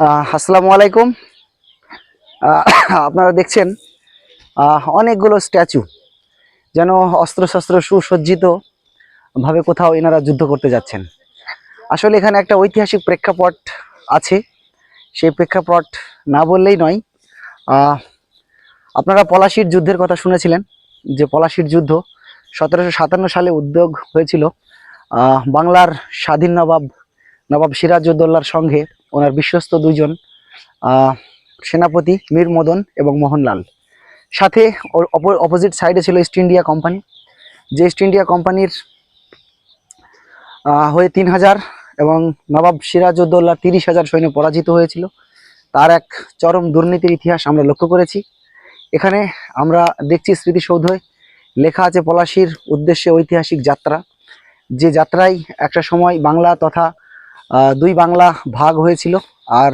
আসসালামু আলাইকুম। আপনারা দেখছেন অনেকগুলো স্ট্যাচু যেন অস্ত্রশস্ত্র সুসজ্জিত ভাবে কোথাও এনারা যুদ্ধ করতে যাচ্ছেন। আসলে এখানে একটা ঐতিহাসিক প্রেক্ষাপট আছে। সেই প্রেক্ষাপট না বললেই নয়। আপনারা পলাশির যুদ্ধের কথা শুনেছিলেন, যে পলাশির যুদ্ধ সতেরোশো সাতান্ন সালে উদ্যোগ হয়েছিল বাংলার স্বাধীন নবাব নবাব সিরাজউদ্দৌলার সঙ্গে ওনার বিশ্বস্ত দুইজন আহ, সেনাপতি মীর মদন এবং মোহনলাল। সাথে অপোজিট সাইডে ছিল ইস্ট ইন্ডিয়া কোম্পানি যে ইস্ট ইন্ডিয়া কোম্পানির হয়ে তিন হাজার এবং নবাব সিরাজউদ্দৌলা তিরিশ হাজার সৈন্য পরাজিত হয়েছিল। তার এক চরম দুর্নীতির ইতিহাস আমরা লক্ষ্য করেছি। এখানে আমরা দেখছি স্মৃতিসৌধয় লেখা আছে পলাশির উদ্দেশ্যে ঐতিহাসিক যাত্রা। যে যাত্রায় একটা সময় বাংলা তথা দুই বাংলা ভাগ হয়েছিল আর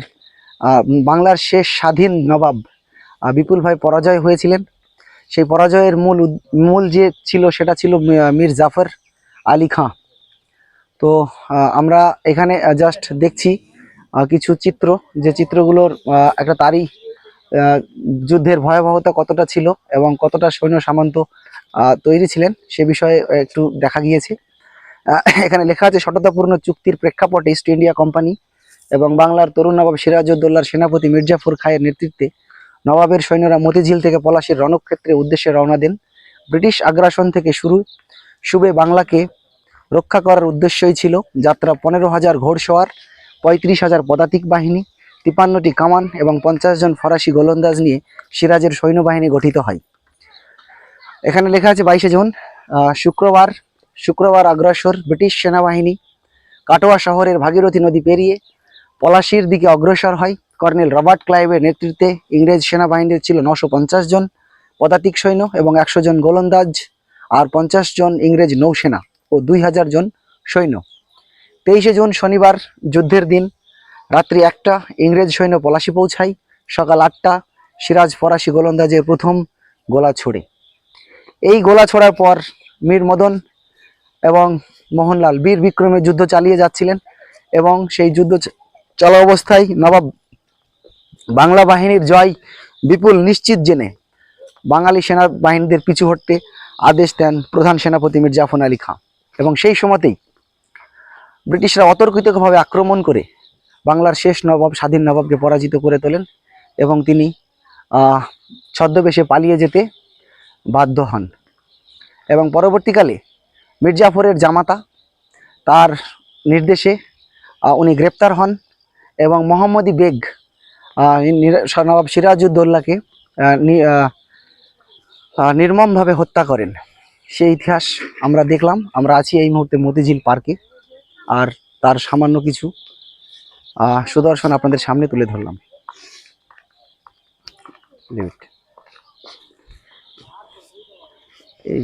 বাংলার শেষ স্বাধীন নবাব বিপুল ভাই পরাজয় হয়েছিলেন। সেই পরাজয়ের মূল মূল যে ছিল সেটা ছিল মীর জাফর আলী খাঁ। তো আমরা এখানে জাস্ট দেখছি কিছু চিত্র। যে চিত্রগুলোর একটা তারই যুদ্ধের ভয়াবহতা কতটা ছিল এবং কতটা সৈন্য সামন্ত তৈরি ছিলেন সে বিষয়ে একটু দেখা গিয়েছে। এখানে লেখা আছে সততাপূর্ণ চুক্তির প্রেক্ষাপটে ইস্ট ইন্ডিয়া কোম্পানি এবং বাংলার তরুণ নবাব সিরাজউদ্দৌলার সেনাপতি মির্জাফর খায়ের নেতৃত্বে নবাবের সৈন্যরা মতিঝিল থেকে পলাশির রণক্ষেত্রে উদ্দেশ্যে রওনা দেন। ব্রিটিশ আগ্রাসন থেকে শুরু, সুবে বাংলাকে রক্ষা করার উদ্দেশ্যই ছিল যাত্রা পনেরো হাজার ঘোড়সওয়ার, পঁয়ত্রিশ হাজার পদাতিক বাহিনী, তিপান্নটি কামান এবং পঞ্চাশ জন ফরাসি গোলন্দাজ নিয়ে সিরাজের সৈন্যবাহিনী গঠিত হয়। এখানে লেখা আছে বাইশে জুন শুক্রবার শুক্রবার অগ্রসর ব্রিটিশ সেনাবাহিনী কাটোয়া শহরের ভাগীরথী নদী পেরিয়ে পলাশির দিকে অগ্রসর হয়। কর্নেল রবার্ট ক্লাইভের নেতৃত্বে ইংরেজ সেনাবাহিনীর ছিল নশো জন পদাতিক সৈন্য এবং একশো জন গোলন্দাজ আর পঞ্চাশ জন ইংরেজ নৌসেনা ও দুই হাজার জন সৈন্য। তেইশে জুন শনিবার যুদ্ধের দিন। রাত্রি একটা ইংরেজ সৈন্য পলাশি পৌঁছায়। সকাল আটটা সিরাজ ফরাসি গোলন্দাজের প্রথম গোলা ছোড়ে। এই গোলা ছোড়ার পর মীর মদন এবং মোহনলাল বীর বিক্রমে যুদ্ধ চালিয়ে যাচ্ছিলেন এবং সেই যুদ্ধ চলা অবস্থায় নবাব বাংলা বাহিনীর জয় বিপুল নিশ্চিত জেনে বাঙালি সেনা বাহিনীদের পিছু হটতে আদেশ দেন প্রধান সেনাপতি মীর জাফর আলী খাঁ এবং সেই সময়তেই ব্রিটিশরা অতর্কিতভাবে আক্রমণ করে বাংলার শেষ নবাব, স্বাধীন নবাবকে পরাজিত করে তোলেন এবং তিনি ছদ্মবেশে পালিয়ে যেতে বাধ্য হন। এবং পরবর্তীকালে মির্জাফরের জামাতা। তার নির্দেশে উনি গ্রেপ্তার হন এবং মোহাম্মদী বেগ নবাব আহ, নির্মমভাবে হত্যা করেন। সেই ইতিহাস আমরা দেখলাম। আমরা আছি এই মুহূর্তে মতিঝিল পার্কে। আর তার সামান্য কিছু সুদর্শন আপনাদের সামনে তুলে ধরলাম। এই